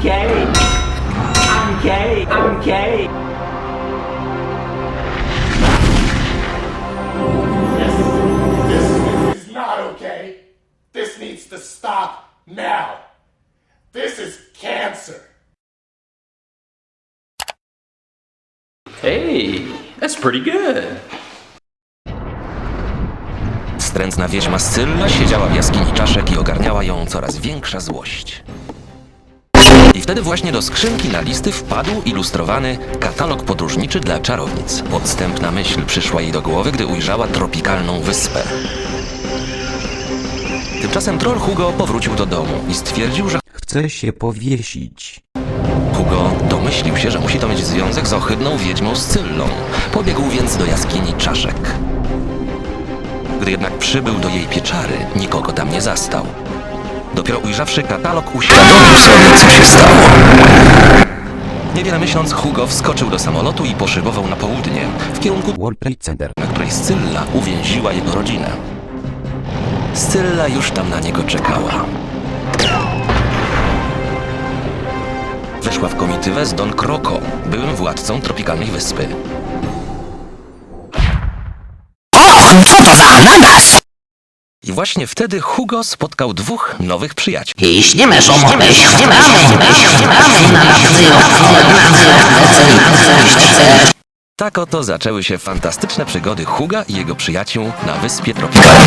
I'm gay. I'm gay. I'm gay. This, this is not okay. This needs to stop now. This is cancer. Hey, that's pretty good. Wstrętna wiedźma Scylla siedziała w jaskini czaszek i ogarniała ją coraz większa złość. Wtedy właśnie do skrzynki na listy wpadł ilustrowany katalog podróżniczy dla czarownic. Podstępna myśl przyszła jej do głowy, gdy ujrzała tropikalną wyspę. Tymczasem troll Hugo powrócił do domu i stwierdził, że Chcę się powiesić. Hugo domyślił się, że musi to mieć związek z ohydną wiedźmą Scyllą. Pobiegł więc do jaskini czaszek. Gdy jednak przybył do jej pieczary, nikogo tam nie zastał. Dopiero ujrzawszy katalog, uświadomił sobie, co się stało. Niewiele myśląc, Hugo wskoczył do samolotu i poszybował na południe, w kierunku, World Trade Center. na której Scylla uwięziła jego rodzinę. Scylla już tam na niego czekała. Weszła w komitywę z Don Croco, byłym władcą tropikalnej wyspy. Co to za ananas? I właśnie wtedy Hugo spotkał dwóch nowych przyjaciół. Śniemy, że śniemy, śniemy, śniemy, na Tak oto zaczęły się fantastyczne przygody Huga i jego przyjaciół na wyspie tropikalnej.